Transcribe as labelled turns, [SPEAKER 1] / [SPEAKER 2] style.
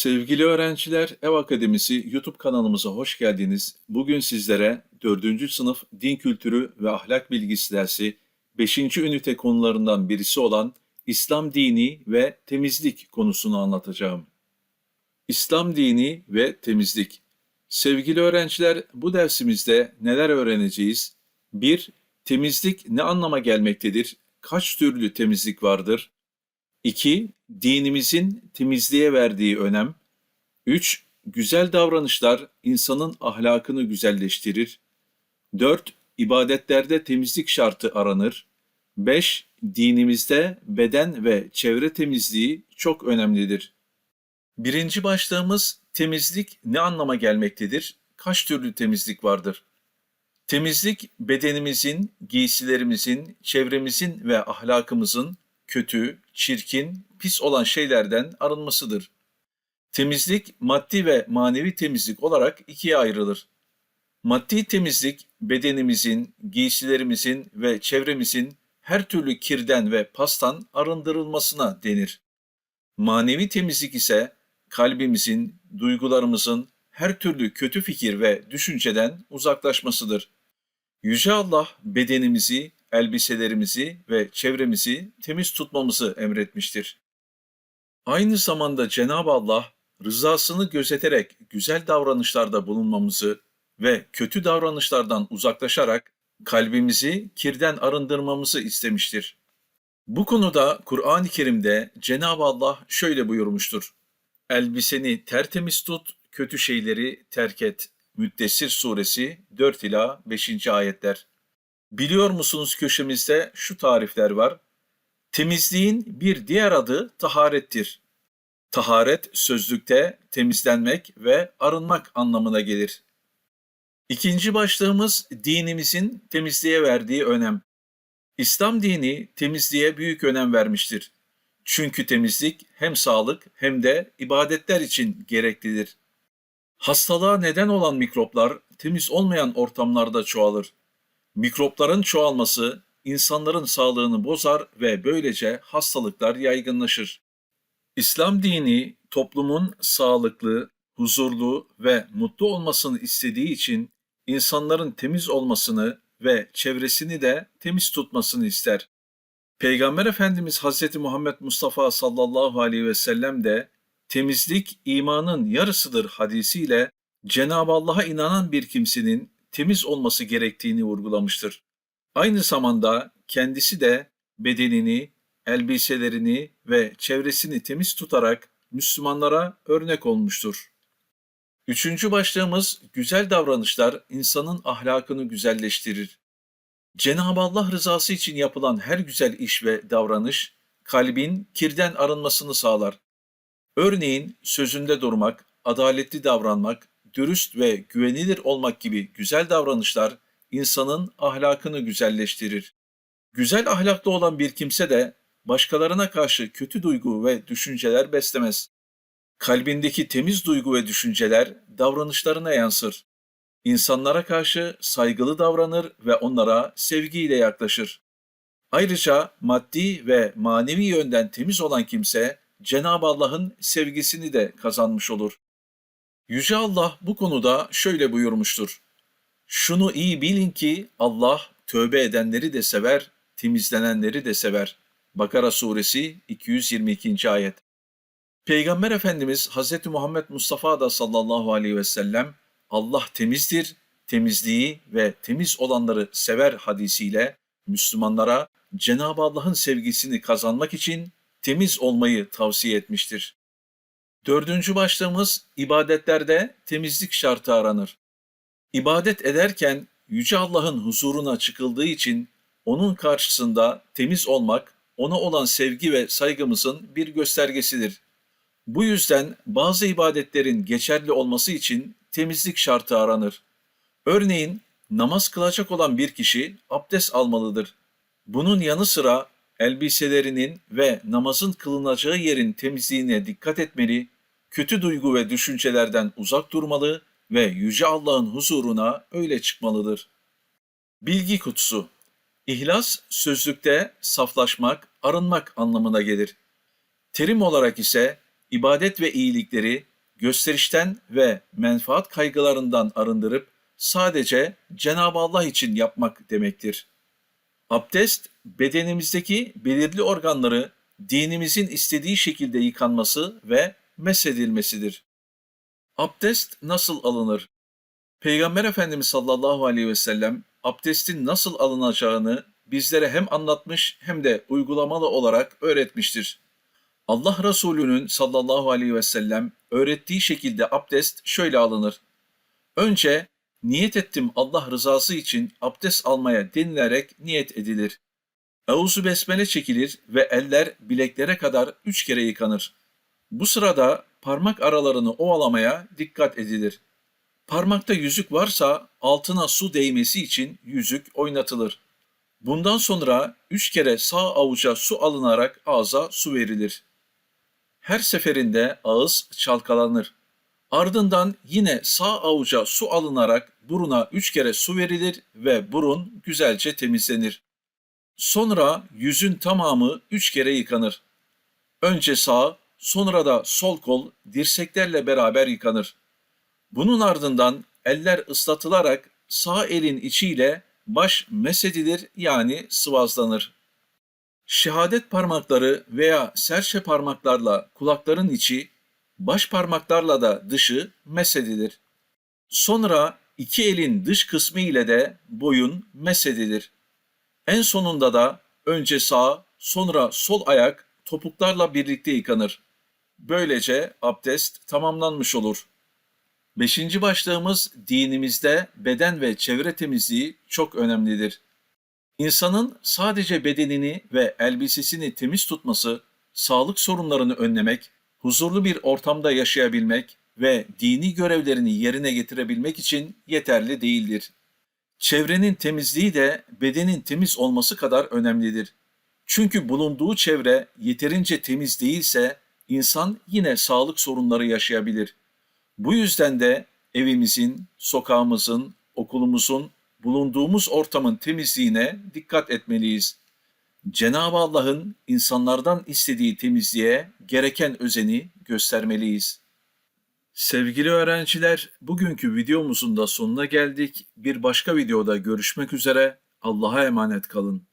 [SPEAKER 1] Sevgili öğrenciler, Ev Akademisi YouTube kanalımıza hoş geldiniz. Bugün sizlere 4. sınıf din kültürü ve ahlak bilgisi dersi 5. ünite konularından birisi olan İslam dini ve temizlik konusunu anlatacağım. İslam dini ve temizlik. Sevgili öğrenciler, bu dersimizde neler öğreneceğiz? 1. Temizlik ne anlama gelmektedir? Kaç türlü temizlik vardır? 2. Dinimizin temizliğe verdiği önem. 3. Güzel davranışlar insanın ahlakını güzelleştirir. 4. İbadetlerde temizlik şartı aranır. 5. Dinimizde beden ve çevre temizliği çok önemlidir. Birinci başlığımız temizlik ne anlama gelmektedir? Kaç türlü temizlik vardır? Temizlik bedenimizin, giysilerimizin, çevremizin ve ahlakımızın kötü, çirkin, pis olan şeylerden arınmasıdır. Temizlik maddi ve manevi temizlik olarak ikiye ayrılır. Maddi temizlik bedenimizin, giysilerimizin ve çevremizin her türlü kirden ve pastan arındırılmasına denir. Manevi temizlik ise kalbimizin, duygularımızın her türlü kötü fikir ve düşünceden uzaklaşmasıdır. Yüce Allah bedenimizi, elbiselerimizi ve çevremizi temiz tutmamızı emretmiştir. Aynı zamanda Cenab-ı Allah rızasını gözeterek güzel davranışlarda bulunmamızı ve kötü davranışlardan uzaklaşarak kalbimizi kirden arındırmamızı istemiştir. Bu konuda Kur'an-ı Kerim'de Cenab-ı Allah şöyle buyurmuştur. Elbiseni tertemiz tut, kötü şeyleri terk et. Müddessir suresi 4 ila 5. ayetler. Biliyor musunuz köşemizde şu tarifler var. Temizliğin bir diğer adı taharettir. Taharet sözlükte temizlenmek ve arınmak anlamına gelir. İkinci başlığımız dinimizin temizliğe verdiği önem. İslam dini temizliğe büyük önem vermiştir. Çünkü temizlik hem sağlık hem de ibadetler için gereklidir. Hastalığa neden olan mikroplar temiz olmayan ortamlarda çoğalır. Mikropların çoğalması insanların sağlığını bozar ve böylece hastalıklar yaygınlaşır. İslam dini toplumun sağlıklı, huzurlu ve mutlu olmasını istediği için insanların temiz olmasını ve çevresini de temiz tutmasını ister. Peygamber Efendimiz Hz. Muhammed Mustafa sallallahu aleyhi ve sellem de temizlik imanın yarısıdır hadisiyle Cenab-ı Allah'a inanan bir kimsenin temiz olması gerektiğini vurgulamıştır. Aynı zamanda kendisi de bedenini, elbiselerini ve çevresini temiz tutarak Müslümanlara örnek olmuştur. Üçüncü başlığımız güzel davranışlar insanın ahlakını güzelleştirir. Cenab-ı Allah rızası için yapılan her güzel iş ve davranış kalbin kirden arınmasını sağlar. Örneğin sözünde durmak, adaletli davranmak, dürüst ve güvenilir olmak gibi güzel davranışlar insanın ahlakını güzelleştirir. Güzel ahlaklı olan bir kimse de başkalarına karşı kötü duygu ve düşünceler beslemez. Kalbindeki temiz duygu ve düşünceler davranışlarına yansır. İnsanlara karşı saygılı davranır ve onlara sevgiyle yaklaşır. Ayrıca maddi ve manevi yönden temiz olan kimse Cenab-ı Allah'ın sevgisini de kazanmış olur. Yüce Allah bu konuda şöyle buyurmuştur. Şunu iyi bilin ki Allah tövbe edenleri de sever, temizlenenleri de sever. Bakara suresi 222. ayet. Peygamber Efendimiz Hz. Muhammed Mustafa da sallallahu aleyhi ve sellem Allah temizdir, temizliği ve temiz olanları sever hadisiyle Müslümanlara Cenab-ı Allah'ın sevgisini kazanmak için temiz olmayı tavsiye etmiştir. Dördüncü başlığımız ibadetlerde temizlik şartı aranır. İbadet ederken Yüce Allah'ın huzuruna çıkıldığı için onun karşısında temiz olmak, ona olan sevgi ve saygımızın bir göstergesidir. Bu yüzden bazı ibadetlerin geçerli olması için temizlik şartı aranır. Örneğin namaz kılacak olan bir kişi abdest almalıdır. Bunun yanı sıra elbiselerinin ve namazın kılınacağı yerin temizliğine dikkat etmeli, kötü duygu ve düşüncelerden uzak durmalı ve Yüce Allah'ın huzuruna öyle çıkmalıdır. Bilgi kutusu İhlas sözlükte saflaşmak, arınmak anlamına gelir. Terim olarak ise ibadet ve iyilikleri gösterişten ve menfaat kaygılarından arındırıp sadece Cenab-ı Allah için yapmak demektir. Abdest, bedenimizdeki belirli organları dinimizin istediği şekilde yıkanması ve mesedilmesidir. Abdest nasıl alınır? Peygamber Efendimiz sallallahu aleyhi ve sellem abdestin nasıl alınacağını bizlere hem anlatmış hem de uygulamalı olarak öğretmiştir. Allah Resulü'nün sallallahu aleyhi ve sellem öğrettiği şekilde abdest şöyle alınır. Önce niyet ettim Allah rızası için abdest almaya denilerek niyet edilir. Euzu besmele çekilir ve eller bileklere kadar üç kere yıkanır. Bu sırada parmak aralarını ovalamaya dikkat edilir. Parmakta yüzük varsa altına su değmesi için yüzük oynatılır. Bundan sonra üç kere sağ avuca su alınarak ağza su verilir. Her seferinde ağız çalkalanır. Ardından yine sağ avuca su alınarak buruna üç kere su verilir ve burun güzelce temizlenir. Sonra yüzün tamamı üç kere yıkanır. Önce sağ, sonra da sol kol dirseklerle beraber yıkanır. Bunun ardından eller ıslatılarak sağ elin içiyle baş mesedilir yani sıvazlanır. Şehadet parmakları veya serçe parmaklarla kulakların içi, baş parmaklarla da dışı mesedilir. Sonra iki elin dış kısmı ile de boyun mesedilir. En sonunda da önce sağ, sonra sol ayak topuklarla birlikte yıkanır. Böylece abdest tamamlanmış olur. Beşinci başlığımız dinimizde beden ve çevre temizliği çok önemlidir. İnsanın sadece bedenini ve elbisesini temiz tutması, sağlık sorunlarını önlemek, huzurlu bir ortamda yaşayabilmek ve dini görevlerini yerine getirebilmek için yeterli değildir. Çevrenin temizliği de bedenin temiz olması kadar önemlidir. Çünkü bulunduğu çevre yeterince temiz değilse insan yine sağlık sorunları yaşayabilir. Bu yüzden de evimizin, sokağımızın, okulumuzun, bulunduğumuz ortamın temizliğine dikkat etmeliyiz. Cenab-ı Allah'ın insanlardan istediği temizliğe gereken özeni göstermeliyiz. Sevgili öğrenciler, bugünkü videomuzun da sonuna geldik. Bir başka videoda görüşmek üzere. Allah'a emanet kalın.